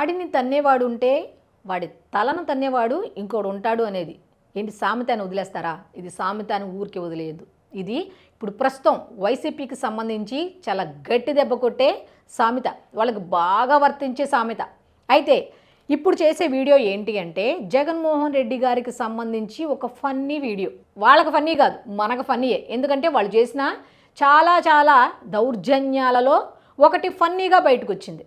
కాడిని తన్నేవాడు ఉంటే వాడి తలను తన్నేవాడు ఇంకోడు ఉంటాడు అనేది. ఏంటి సామెత అని వదిలేస్తారా? ఇది సామెత అని ఊరికి వదిలేయద్దు. ఇది ఇప్పుడు ప్రస్తుతం వైసీపీకి సంబంధించి చాలా గట్టి దెబ్బ కొట్టే సామెత. వాళ్ళకి బాగా వర్తించే సామెత. అయితే ఇప్పుడు చేసే వీడియో ఏంటి అంటే జగన్మోహన్ రెడ్డి గారికి సంబంధించి ఒక ఫన్నీ వీడియో. వాళ్ళకి ఫన్నీ కాదు మనకు ఫన్నీయే. ఎందుకంటే వాళ్ళు చేసిన చాలా చాలా దౌర్జన్యాలలో ఒకటి ఫన్నీగా బయటకు వచ్చింది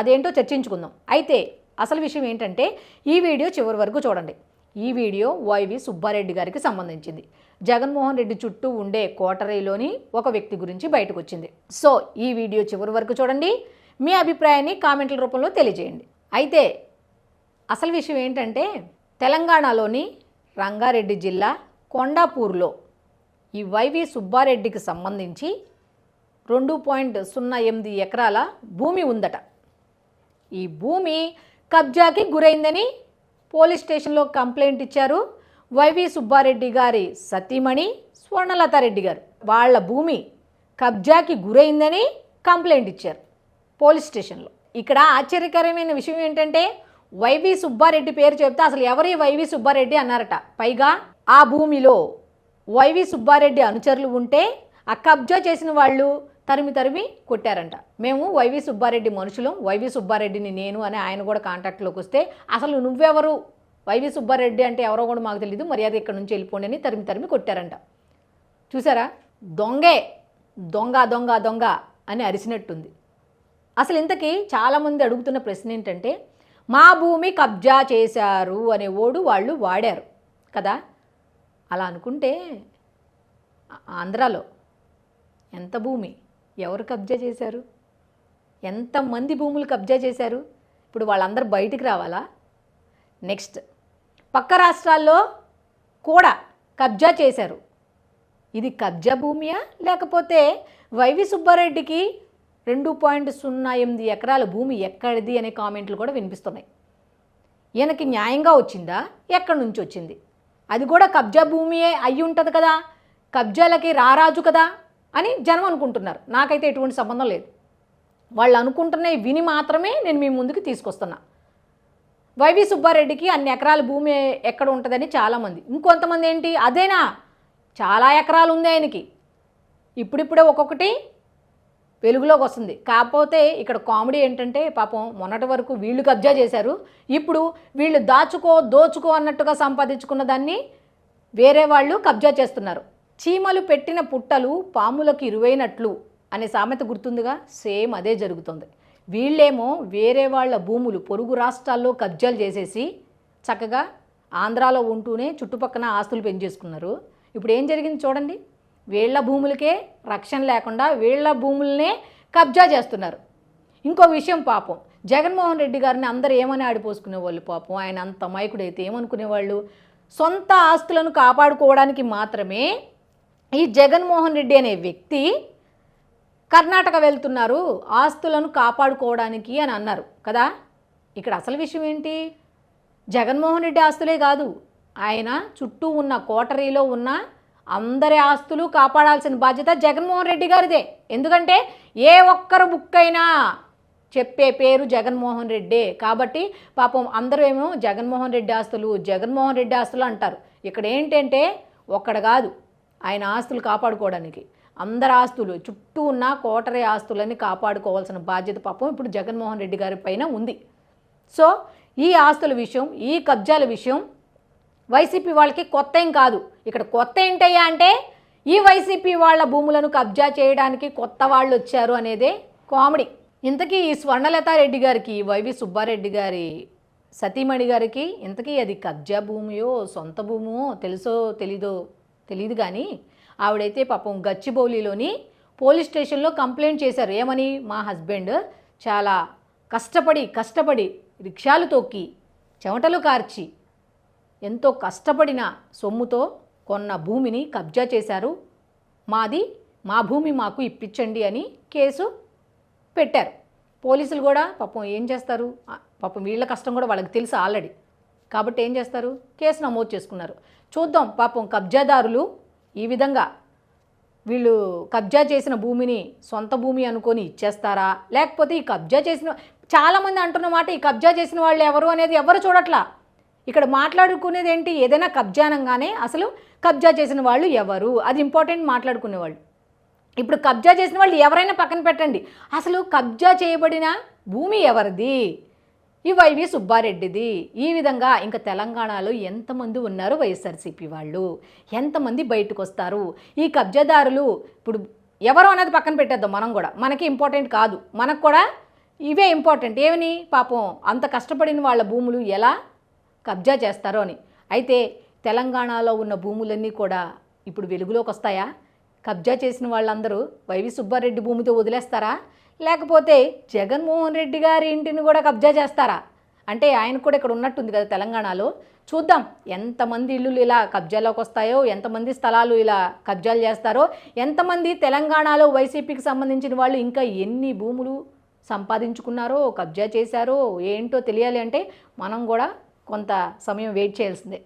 అదేంటో చర్చించుకుందాం. అయితే అసలు విషయం ఏంటంటే ఈ వీడియో చివరి వరకు చూడండి. ఈ వీడియో వైవి సుబ్బారెడ్డి గారికి సంబంధించింది. జగన్మోహన్ రెడ్డి చుట్టూ ఉండే కోటరీలోని ఒక వ్యక్తి గురించి బయటకు వచ్చింది సో ఈ వీడియో చివరి వరకు చూడండి. మీ అభిప్రాయాన్ని కామెంట్ల రూపంలో తెలియజేయండి. అయితే అసలు విషయం ఏంటంటే తెలంగాణలోని రంగారెడ్డి జిల్లా కొండాపూర్లో ఈ వైవి సుబ్బారెడ్డికి సంబంధించి రెండు పాయింట్ సున్నా ఎనిమిది ఎకరాల భూమి ఉందట. ఈ భూమి కబ్జాకి గురైందని పోలీస్ స్టేషన్లో కంప్లైంట్ ఇచ్చారు వైవి సుబ్బారెడ్డి గారి సతీమణి స్వర్ణలతారెడ్డి గారు. వాళ్ళ భూమి కబ్జాకి గురైందని కంప్లైంట్ ఇచ్చారు పోలీస్ స్టేషన్లో. ఇక్కడ ఆశ్చర్యకరమైన విషయం ఏంటంటే వైవి సుబ్బారెడ్డి పేరు చెప్తే అసలు ఎవరి వైవి సుబ్బారెడ్డి అన్నారట. పైగా ఆ భూమిలో వైవి సుబ్బారెడ్డి అనుచరులు ఉంటే ఆ కబ్జా చేసిన వాళ్ళు తరిమి తరిమి కొట్టారంట. మేము వైవి సుబ్బారెడ్డి మనుషులం. వైవి సుబ్బారెడ్డిని నేను అని ఆయన కూడా కాంటాక్ట్లోకి వస్తే అసలు నువ్వెవరు? వైవి సుబ్బారెడ్డి అంటే ఎవరో కూడా మాకు తెలియదు మర్యాద ఇక్కడ నుంచి వెళ్ళిపోండి అని తరిమి తరిమి కొట్టారంట. చూసారా? దొంగే దొంగ దొంగ దొంగ అని అరిసినట్టుంది. అసలు ఇంతకీ చాలామంది అడుగుతున్న ప్రశ్న ఏంటంటే మా భూమి కబ్జా చేశారు అనే ఓడు వాళ్ళు వాడారు కదా? అలా అనుకుంటే ఆంధ్రాలో ఎంత భూమి? ఎవరు కబ్జా చేశారు? ఎంతమంది భూములు కబ్జా చేశారు? ఇప్పుడు వాళ్ళందరూ బయటికి రావాలా? నెక్స్ట్ పక్క రాష్ట్రాల్లో కూడా కబ్జా చేశారు. ఇది కబ్జా భూమియా? లేకపోతే వైవి సుబ్బారెడ్డికి రెండు పాయింట్ సున్నా ఎనిమిది ఎకరాల భూమి ఎక్కడిది అనే కామెంట్లు కూడా వినిపిస్తున్నాయి. ఈయనకి న్యాయంగా వచ్చిందా? ఎక్కడి నుంచి వచ్చింది? అది కూడా కబ్జా భూమియే అయి ఉంటుంది కదా? కబ్జాలకి రారాజు కదా? అని జనం అనుకుంటున్నారు. నాకైతే ఎటువంటి సంబంధం లేదు. వాళ్ళు అనుకుంటున్నవి విని మాత్రమే నేను మీ ముందుకు తీసుకొస్తున్నా. వైవి సుబ్బారెడ్డికి అన్ని ఎకరాల భూమి ఎక్కడ ఉంటుందని చాలామంది. ఇంకొంతమంది ఏంటి? అదేనా? చాలా ఎకరాలు ఉంది ఆయనకి. ఇప్పుడిప్పుడే ఒక్కొక్కటి వెలుగులోకి వస్తుంది. కాకపోతే ఇక్కడ కామెడీ ఏంటంటే పాపం మొన్నటి వరకు వీళ్ళు కబ్జా చేశారు. ఇప్పుడు వీళ్ళు దాచుకో దోచుకో అన్నట్టుగా సంపాదించుకున్న దాన్ని వేరే వాళ్ళు కబ్జా చేస్తున్నారు. చీమలు పెట్టిన పుట్టలు పాములకు ఇరువైనట్లు అనే సామెత గుర్తుందిగా? సేమ్ అదే జరుగుతుంది. వీళ్ళేమో వేరే వాళ్ళ భూములు పొరుగు రాష్ట్రాల్లో కబ్జాలు చేసేసి చక్కగా ఆంధ్రాలో ఉంటూనే చుట్టుపక్కన ఆస్తులు పెంచేసుకున్నారు. ఇప్పుడు ఏం జరిగింది చూడండి. వీళ్ళ భూములకే రక్షణ లేకుండా వీళ్ళ భూములనే కబ్జా చేస్తున్నారు. ఇంకో విషయం పాపం. జగన్మోహన్ రెడ్డి గారిని అందరూ ఏమని ఆడిపోసుకునేవాళ్ళు పాపం? ఆయన అంత మైకుడైతే ఏమనుకునేవాళ్ళు? సొంత ఆస్తులను కాపాడుకోవడానికి మాత్రమే ఈ జగన్మోహన్ రెడ్డి అనే వ్యక్తి కర్ణాటక వెళ్తున్నారు ఆస్తులను కాపాడుకోవడానికి అని అన్నారు కదా? ఇక్కడ అసలు విషయం ఏంటి? జగన్మోహన్ రెడ్డి ఆస్తులే కాదు ఆయన చుట్టూ ఉన్న కోటరీలో ఉన్న అందరి ఆస్తులు కాపాడాల్సిన బాధ్యత జగన్మోహన్ రెడ్డి గారిదే. ఎందుకంటే ఏ ఒక్కరు బుక్ అయినా చెప్పే పేరు జగన్మోహన్ రెడ్డే. కాబట్టి పాపం అందరూ ఏమో జగన్మోహన్ రెడ్డి ఆస్తులు జగన్మోహన్ రెడ్డి ఆస్తులు అంటారు. ఇక్కడ ఏంటంటే ఒక్కడ కాదు ఆయన ఆస్తులు కాపాడుకోవడానికి. అందరి ఆస్తులు చుట్టూ ఉన్న కోటరీ ఆస్తులని కాపాడుకోవాల్సిన బాధ్యత పాపం ఇప్పుడు జగన్మోహన్ రెడ్డి గారి పైన ఉంది. సో ఈ ఆస్తుల విషయం ఈ కబ్జాల విషయం వైసీపీ వాళ్ళకి కొత్త ఏం కాదు. ఇక్కడ కొత్త ఏంటయ్యా అంటే ఈ వైసీపీ వాళ్ళ భూములను కబ్జా చేయడానికి కొత్త వాళ్ళు వచ్చారు అనేదే కామెడీ. ఇంతకీ ఈ స్వర్ణలతారెడ్డి గారికి వైవి సుబ్బారెడ్డి గారి సతీమణి గారికి ఇంతకీ అది కబ్జా భూమియో సొంత భూమో తెలుసో తెలీదో? తెలియదు కానీ ఆవిడైతే పాపం గచ్చిబౌలిలోని పోలీస్ స్టేషన్లో కంప్లైంట్ చేశారు. ఏమని? మా హస్బెండ్ చాలా కష్టపడి కష్టపడి రిక్షాలు తొక్కి చెమటలు కార్చి ఎంతో కష్టపడిన సొమ్ముతో కొన్న భూమిని కబ్జా చేశారు. మాది మా భూమి మాకు ఇప్పించండి అని కేసు పెట్టారు. పోలీసులు కూడా పాపం ఏం చేస్తారు? పాపం వీళ్ళ కష్టం కూడా వాళ్ళకి తెలుసు ఆల్రెడీ. కాబట్టి ఏం చేస్తారు? కేసు నమోదు చేసుకున్నారు. చూద్దాం పాపం కబ్జాదారులు ఈ విధంగా వీళ్ళు కబ్జా చేసిన భూమిని సొంత భూమి అనుకొని ఇచ్చేస్తారా? లేకపోతే ఈ కబ్జా చేసిన చాలామంది అంటున్న మాట ఈ కబ్జా చేసిన వాళ్ళు ఎవరు అనేది ఎవరు చూడట్లా? ఇక్కడ మాట్లాడుకునేది ఏంటి? ఏదైనా కబ్జానంగానే అసలు కబ్జా చేసిన వాళ్ళు ఎవరు? అది ఇంపార్టెంట్ మాట్లాడుకునేవాళ్ళు. ఇప్పుడు కబ్జా చేసిన వాళ్ళు ఎవరైనా పక్కన పెట్టండి. అసలు కబ్జా చేయబడిన భూమి ఎవరిది? ఈ వైవి సుబ్బారెడ్డిది. ఈ విధంగా ఇంకా తెలంగాణలో ఎంతమంది ఉన్నారు వైఎస్ఆర్సీపీ వాళ్ళు? ఎంతమంది బయటకు వస్తారు ఈ కబ్జాదారులు ఇప్పుడు ఎవరు అనేది పక్కన పెట్టేద్దాం మనం కూడా. మనకి ఇంపార్టెంట్ కాదు. మనకు కూడా ఇవే ఇంపార్టెంట్. ఏమని? పాపం అంత కష్టపడిన వాళ్ళ భూములు ఎలా కబ్జా చేస్తారో అని. అయితే తెలంగాణలో ఉన్న భూములన్నీ కూడా ఇప్పుడు వెలుగులోకి వస్తాయా? కబ్జా చేసిన వాళ్ళందరూ వైవి సుబ్బారెడ్డి భూమితో వదిలేస్తారా? లేకపోతే జగన్మోహన్ రెడ్డి గారి ఇంటిని కూడా కబ్జా చేస్తారా? అంటే ఆయన కూడా ఇక్కడ ఉన్నట్టుంది కదా తెలంగాణలో. చూద్దాం ఎంతమంది ఇల్లులు ఇలా కబ్జాలోకి వస్తాయో ఎంతమంది స్థలాలు ఇలా కబ్జాలు చేస్తారో ఎంతమంది తెలంగాణలో వైసీపీకి సంబంధించిన వాళ్ళు ఇంకా ఎన్ని భూములు సంపాదించుకున్నారో కబ్జా చేశారో ఏంటో తెలియాలి అంటే మనం కూడా కొంత సమయం వెయిట్ చేయాల్సిందే.